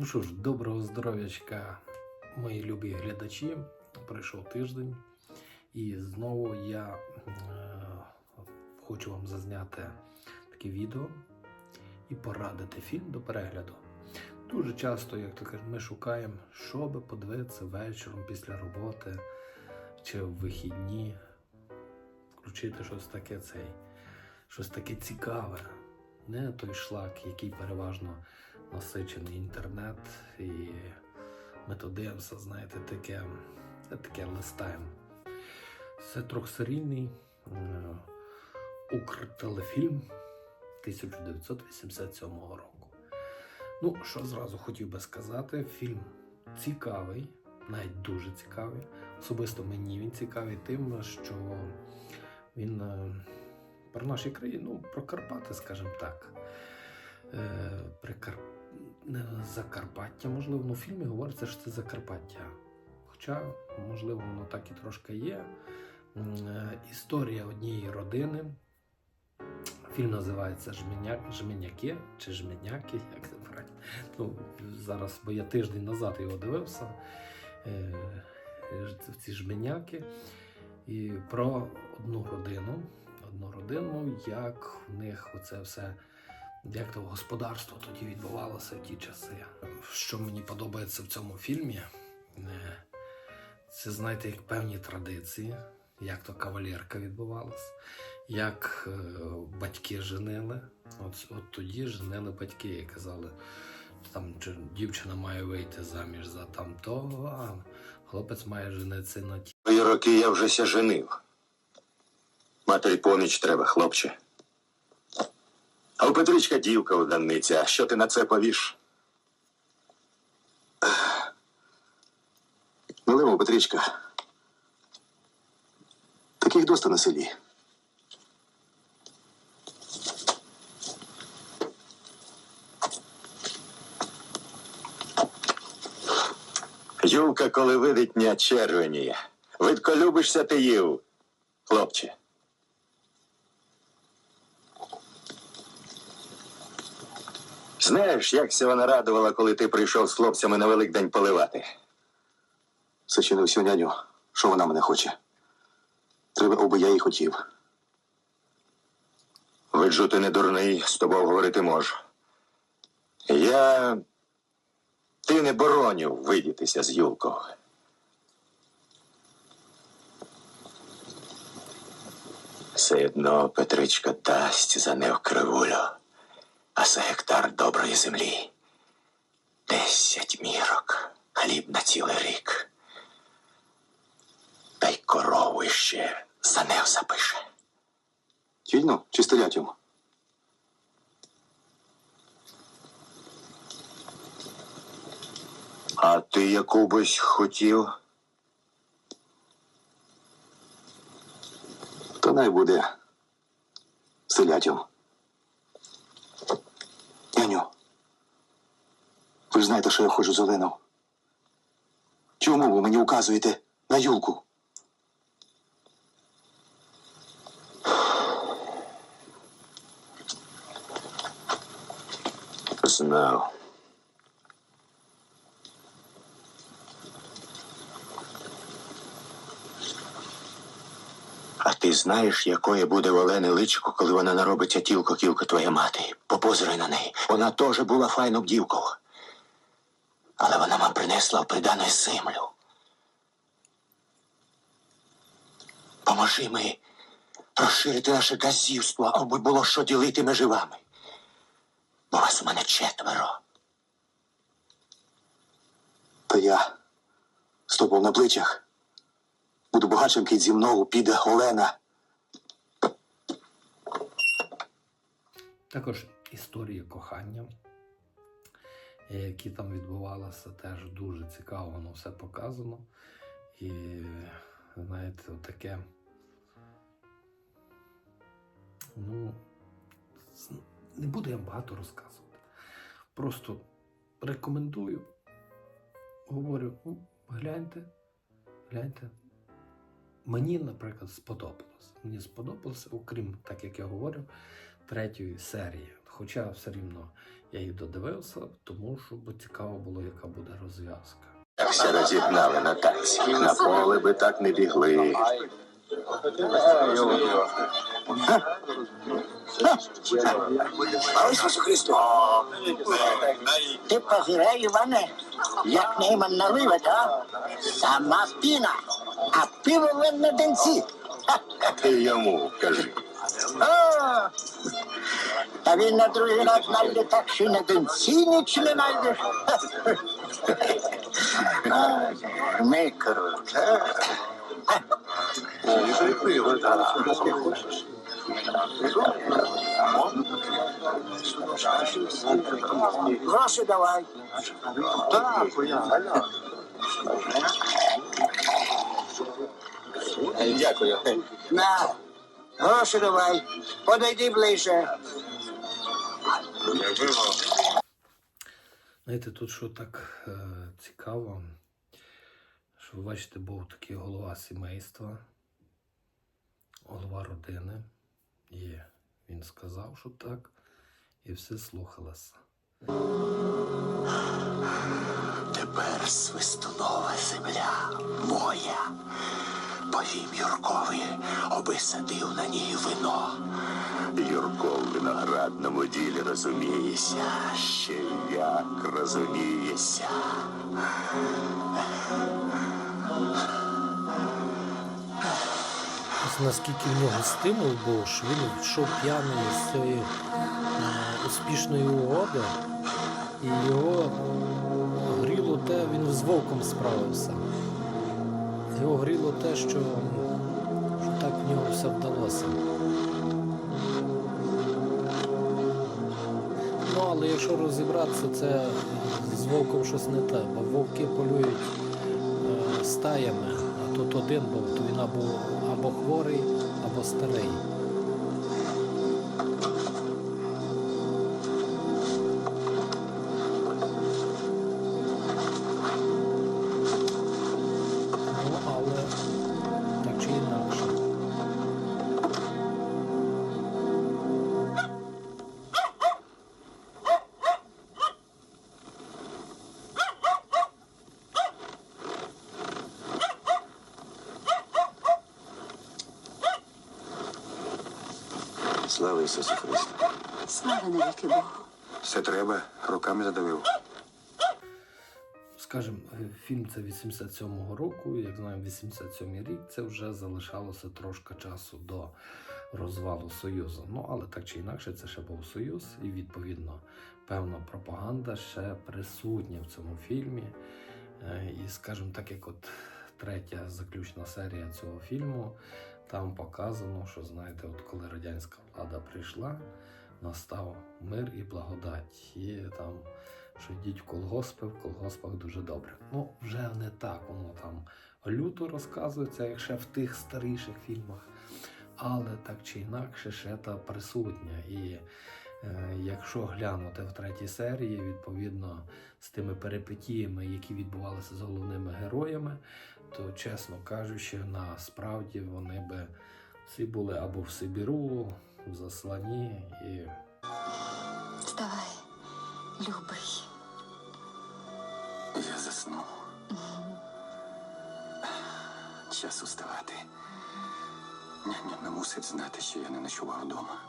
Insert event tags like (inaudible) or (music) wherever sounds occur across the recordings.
Ну що ж, доброго здоров'ячка, мої любі глядачі. Пройшов тиждень, і знову я е, хочу вам зазняти таке відео і порадити фільм до перегляду. Дуже часто, як то кажуть, ми шукаємо, що би подивитися вечором після роботи чи в вихідні, включити щось таке цей, щось таке цікаве. Не той шлак, який переважно насичений інтернет, і ми то дивимося, знаєте, таке, таке листаємо. Це трьохсерійний е, Укртелефільм 1987 року. Ну, що зразу хотів би сказати, фільм цікавий, навіть дуже цікавий. Особисто мені він цікавий тим, що він е, про наші країни, ну, про Карпати, скажімо так. Е, Прикар... не Закарпаття, можливо, ну в фільмі говориться, що це Закарпаття. Хоча, можливо, воно так і трошки є. Е, Історія однієї родини. Фільм називається Жменя... Жменяки чи Жменяки, як це правильно. Ну, зараз, бо я тиждень назад його дивився. Е, ці жменяки. І про одну родину. Одну родину, як в них оце все як то господарство тоді відбувалося в ті часи. Що мені подобається в цьому фільмі, е, це знаєте, як певні традиції, як то кавалерка відбувалася, як е, батьки женили. От, от тоді женили батьки і казали, там чи дівчина має вийти заміж за там того, а хлопець має женитися на ті. Твої роки я вже ся женив. Матері поміч треба, хлопче. У Петричка дівка у данниці, а що ти на це повіш? Милимо, Петричка. Таких доста на селі. Юлка, коли видить дня червоніє. Видко любишся ти їв, хлопче. Знаєш, якся вона радувала, коли ти прийшов з хлопцями на Великдень поливати. Сочинив всю няню, що вона мене хоче. Треба, аби я її хотів. Виджу, ти не дурний, з тобою говорити можу. Я. Ти не боронів видітися з Юлкою. Все одно Петричка дасть за не кривулю, а за гектар доброї землі. Десять мірок, хліб на цілий рік. Та й корову іще за не запише. Тільно чи стрілятиму? А ти якубось хотів? То най буде селятів. Няню, ви знаєте, що я ходжу з Оленою. Чому ви мені указуєте на Юлку? А ти знаєш, якою буде Олени личко, коли вона наробиться тілко кілко твоя мати? Попозирай на неї. Вона теж була файну дівкою. Але вона вам принесла в придану землю. Поможи ми розширити наше газівство, аби було що ділити між вами. Бо вас у мене четверо. То я з тобою на плечах. Буду багатшим зі мною піде Олена. Також історії кохання, е, які там відбувалися, теж дуже цікаво, воно все показано. І знаєте, таке. Ну, не буду я багато розказувати. Просто рекомендую. Говорю, гляньте, гляньте. Мені, наприклад, сподобалось. Мені сподобалося, окрім, так як я говорив, третьої серії. Хоча все рівно я їх додивився, тому що бо цікаво було, яка буде розв'язка. Все розігнали на танці. На поле би так не бігли. Слава Ісусу Христу! Ти погірай, Іване, як нейман наливе, та? Сама піна, а пиво вин на денці. Ти йому кажи. О, та він на другий раз знайде так, що на денці ніч не знайдеш. А, Ми круто. Гроші давай. Дякую. На, гроші давай. Подойди ближче. Знаєте, тут що так е, цікаво, що ви бачите, був такий голова сімейства, голова родини. І він сказав, що так, і все слухалося. Тепер свистунова земля моя. Повім Юркові, аби садив на ній вино. Юрко в виноградному ділі розуміється, ще як розуміється. Наскільки в нього стимул був, що він йшов п'яний з цієї е, успішної угоди, і його е, гріло те, він з вовком справився. Його гріло те, що, що так в нього все вдалося. Ну, але якщо розібратися, це з вовком щось не те, бо вовки полюють е, стаями, а тут один був, то він або, або хворий, або старий. Слава Ісусу Христу. Слава навіки Богу. Все треба, руками задавив. Скажем, е, фільм це 87-го року, як знаємо, 87-й рік це вже залишалося трошки часу до розвалу Союзу. Ну, але так чи інакше, це ще був Союз, і відповідно певна пропаганда ще присутня в цьому фільмі. Е, І, скажімо, так як от третя заключна серія цього фільму, там показано, що знаєте, от коли радянська влада прийшла, настав мир і благодать. І там що йдіть в колгоспи, в колгоспах дуже добре. Ну, вже не так, воно там люто розказується, як ще в тих старіших фільмах. Але так чи інакше, ще та присутня. І е, якщо глянути в третій серії, відповідно з тими перипетіями, які відбувалися з головними героями, то, чесно кажучи, насправді вони би всі були або в Сибіру, в засланні і Вставай, любий. Я заснув. Час уставати. Няня не мусить знати, що я не ночував вдома.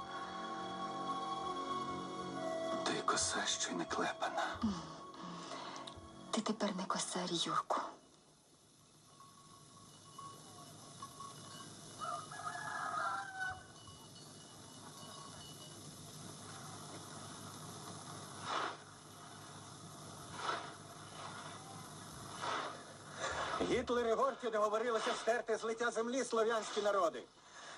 Та й коса ще й не клепана. Ти тепер не косар, Юрку. Гітлер і Горті договорилися стерти з лиця землі слов'янські народи.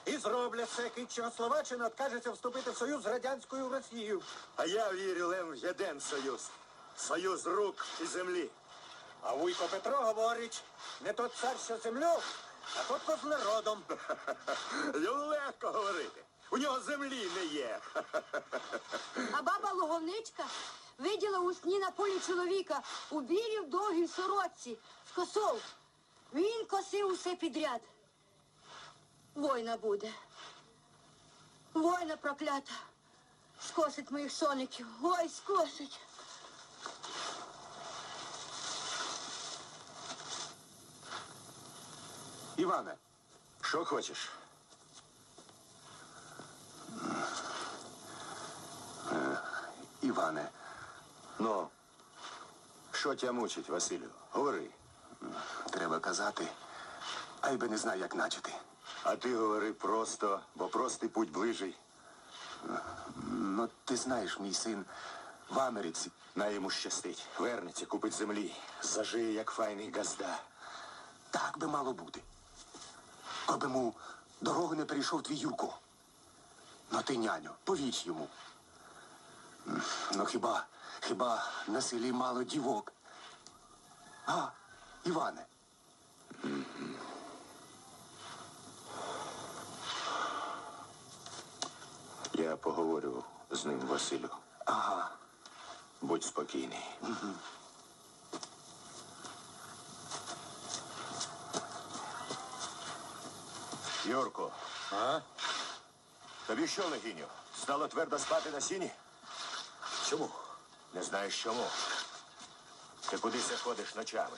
І зроблять це, як Чехословаччина відкажеться вступити в союз з радянською Росією. А я вірю лем в один союз. Союз рук і землі. А Вуйко Петро говорить, не тот цар, що землю, а тот з народом. (laughs) Йому легко говорити. У нього землі не є. А баба Логовничка виділа у сні на полі чоловіка у білій довгій сорочці з косов. Він косив усе підряд. Война буде. Война проклята. скосить моїх соників. Ой, скосить. Іване, що хочеш? Е, Іване, ну, що тя мучить, Василю? Говори. Треба казати, а й би не знаю, як начати. А ти говори просто, бо простий путь ближий. Ну, ти знаєш, мій син в Америці. На йому щастить. Вернеться, купить землі. Зажиє, як файний газда. Так би мало бути. Коби му дорогу не перейшов твій Юрко. Ну ти, няню, повіч йому. Ну хіба, хіба на селі мало дівок? А, Іване. Я поговорю з ним, Василю. Ага. Будь спокійний. Юрко, а? Тобі що, Легіню? Стало твердо спати на сіні? Чому? Не знаєш чому. Ти кудись ходиш ночами.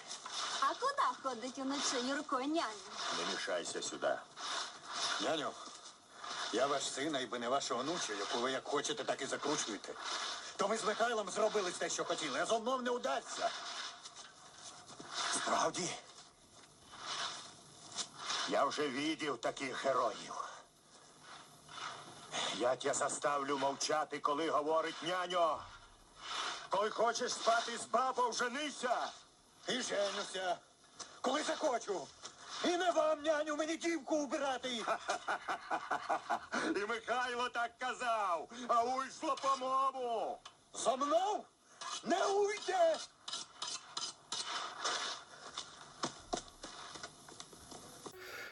А куди ходить уночі Юрко няню? Не мішайся сюди. Няню, я ваш син, а й би не ваша онуча, яку ви як хочете, так і закручуєте. То ми з Михайлом зробили те, що хотіли, а зо мною не удасться. Справді? Я вже видів таких героїв. Я тебе заставлю мовчати, коли говорить няньо. Коли хочеш спати з бабою, женися. І женюся, коли захочу. І не вам, няню, мені дівку убирати. (laughs) І Михайло так казав, а вийшло по-моєму. За мною не уйде.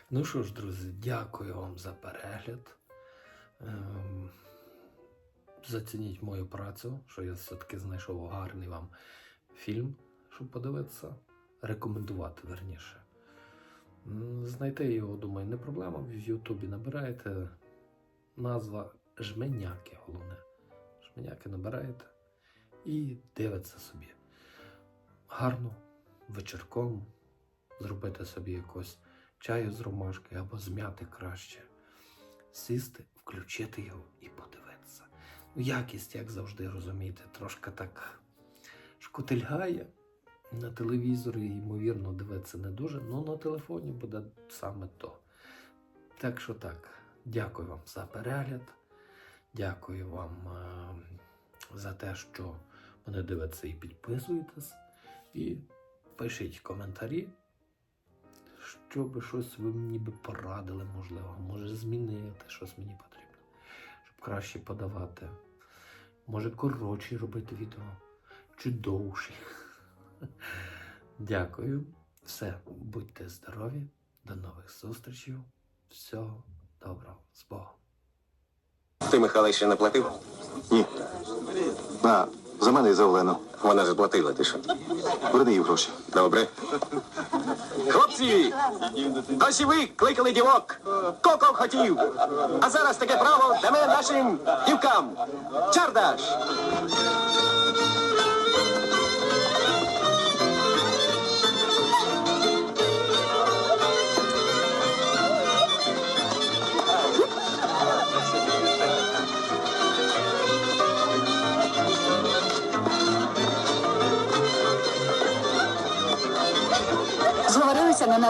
Ну що ж, друзі, дякую вам за перегляд. Ем, Зацініть мою працю, що я все-таки знайшов гарний вам фільм, щоб подивитися. Рекомендувати верніше. Знайти його, думаю, не проблема. В Ютубі набираєте назва Жменяки, головне. Жменяки набираєте і дивиться собі. Гарно, вечірком зробити собі якось чаю з ромашки або змяти краще. Сісти, включити його і подивитися. Ну, якість, як завжди, розумієте, трошки так шкотильгає. На телевізорі, ймовірно, дивитися не дуже, але на телефоні буде саме то. Так що так, дякую вам за перегляд. Дякую вам е, за те, що мене дивитеся і підписуєтесь. І пишіть коментарі, щоб щось ви мені би порадили, можливо, може змінити щось мені потрібно, щоб краще подавати. Може коротші робити відео, чи довші. (laughs) Дякую. Все, будьте здорові, до нових зустрічей. Всього доброго з Богом. Ти Михайло ще не платив? Ні. А, за мене і за Олену. Вона заплатила, ти що? Верни їй гроші. Добре. Хлопці! Досі ви кликали дівок. Коко хотів. А зараз таке право даме нашим дівкам. Чардаш!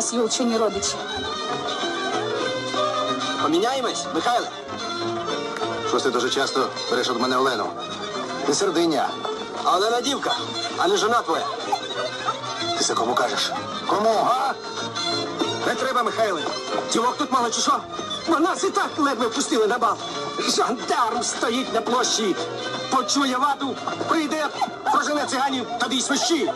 Нас юлчині родичі. Поміняємось, Михайле? Щось ти дуже часто береш від мене Олену. Ти сердиня. А Олена дівка, а не жона твоя. Ти це кому кажеш? Кому, га? Не треба, Михайле. Дівок тут мало чи що? Бо і так ледве впустили на бал. Жандарм стоїть на площі. Почує вату, прийде, прожене циганів, тоді й свищі.